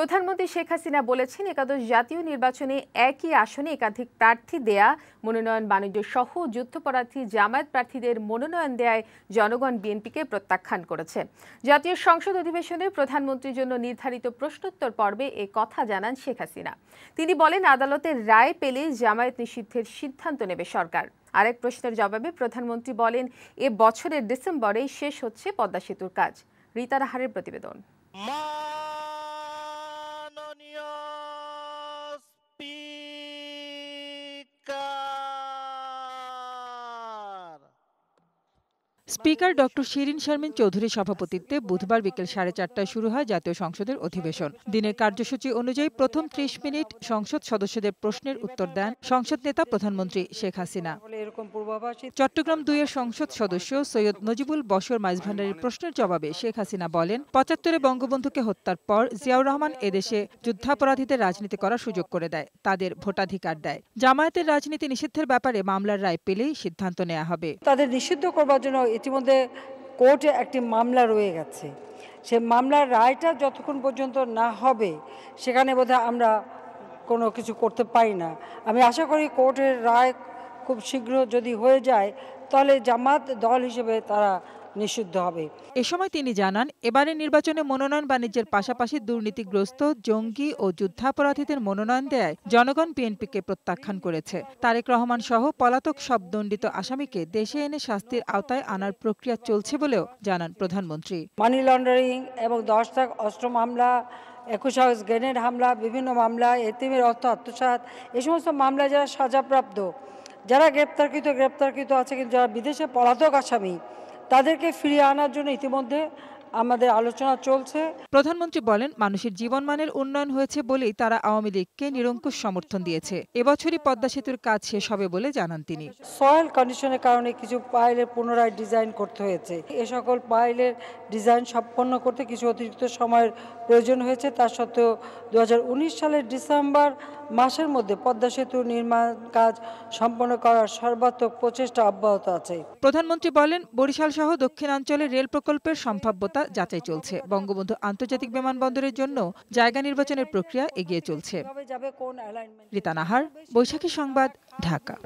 প্রধানমন্ত্রী শেখ হাসিনা বলেছেন, একাদশ জাতীয় নির্বাচনে একই আসনে একাধিক প্রার্থী দেয়া, মনোনয়ন বাণিজ্য সহ যুদ্ধপরাধী জামায়াত প্রার্থীদের মনোনয়ন দেয়ায় জনগণ বিএনপিকে প্রত্যাখ্যান করেছে। জাতীয় সংসদ অধিবেশনে প্রধানমন্ত্রীর জন্য নির্ধারিত প্রশ্নোত্তর পর্বে এ কথা জানান শেখ হাসিনা। তিনি বলেন, আদালতের রায় পেলে জামায়াত নিষিদ্ধের সিদ্ধান্ত নেবে সরকার। আরেক প্রশ্নের জবাবে প্রধানমন্ত্রী বলেন, এ বছরের ডিসেম্বরেই শেষ হচ্ছে পদ্মা সেতুর কাজ। রীতা রাহারের প্রতিবেদন। স্পিকার ডক্টর শিরিন শারমিন চৌধুরীর সভাপতিত্বে বুধবার বিকেল সাড়ে চারটায় শুরু হয় জাতীয় সংসদের অধিবেশন। দিনের কার্যসূচি অনুযায়ী প্রথম ত্রিশ মিনিট সংসদ সদস্যদের প্রশ্নের উত্তর দেন সংসদ নেতা প্রধানমন্ত্রী শেখ হাসিনা। চট্টগ্রাম দুইয়ের সংসদ সদস্য সৈয়দ নজিবুল বশর মাইজভান্ডারির প্রশ্নের জবাবে শেখ হাসিনা বলেন পঁচাত্তরে বঙ্গবন্ধুকে হত্যার পর জিয়াউর রহমান এদেশে যুদ্ধাপরাধীদের রাজনীতি করার সুযোগ করে দেয় তাদের ভোটাধিকার দেয়। জামায়াতের রাজনীতি নিষিদ্ধের ব্যাপারে মামলার রায় পেলেই সিদ্ধান্ত নেওয়া হবে। তাদের নিষিদ্ধ করবার জন্য ইতিমধ্যে কোর্টে একটি মামলা রয়ে গেছে। সে মামলার রায়টা যতক্ষণ পর্যন্ত না হবে, সেখানে বোধহয় আমরা কোনো কিছু করতে পারি না। আমি আশা করি কোর্টের রায় খুব শীঘ্র যদি হয়ে যায়, তাহলে জামাত দল হিসেবে তারা নিষিদ্ধ হবে। এ সময় তিনি জানান এবারের নির্বাচনে মনোনয়ন বাণিজ্যের পাশাপাশি দুর্নীতিগ্রস্ত জঙ্গি ও যুদ্ধাপরাধীদের মনোনয়ন দেয় জনগণ বিএনপিকে প্রত্যাখ্যান করেছে। তারেক রহমান সহ পলাতক সব দণ্ডিত আসামিকে দেশে এনে শাস্তির আওতায় আনার প্রক্রিয়া চলছে বলেও জানান প্রধানমন্ত্রী। মানি লন্ডারিং এবং দশ লাখ অস্ত্র মামলা একুশ আগস্ট গ্রেনেড হামলা বিভিন্ন মামলা এতিমের অর্থ আত্মসাৎ এই সমস্ত মামলা যারা সাজাপ্রাপ্ত যারা গ্রেপ্তারকৃত গ্রেপ্তারকৃত আছে কিন্তু যারা বিদেশে পলাতক আসামি তাদেরকে ফিরিয়ে আনার জন্য ইতিমধ্যে আমাদের আলোচনা চলছে। প্রধানমন্ত্রী বলেন মানুষের জীবনমানের উন্নয়ন হয়েছে বলেই তারা আওয়ামী লীগকে নিরঙ্কুশ সমর্থন দিয়েছে। এবছরই পদ্মা সেতুর কাজ শেষ হবে বলে জানান তিনি। সয়েল কন্ডিশনের কারণে কিছু পাইলের পুনরায় ডিজাইন করতে হয়েছে। এ সকল পাইলের ডিজাইন সম্পন্ন করতে কিছু অতিরিক্ত সময়ের প্রয়োজন হয়েছে। তা সত্ত্বেও দু হাজার উনিশ সালের ডিসেম্বর মাসের মধ্যে পদ্মা সেতু নির্মাণ কাজ সম্পন্ন করার সর্বাত্মক প্রচেষ্টা অব্যাহত আছে। প্রধানমন্ত্রী বলেন বরিশাল সহ দক্ষিণাঞ্চলের রেল প্রকল্পের সম্ভাব্যতা যাচাই চলছে। বঙ্গবন্ধু আন্তর্জাতিক বিমানবন্দরের জন্য জায়গা নির্বাচনের প্রক্রিয়া এগিয়ে চলছে। রীতা নাহার বৈশাখী সংবাদ ঢাকা।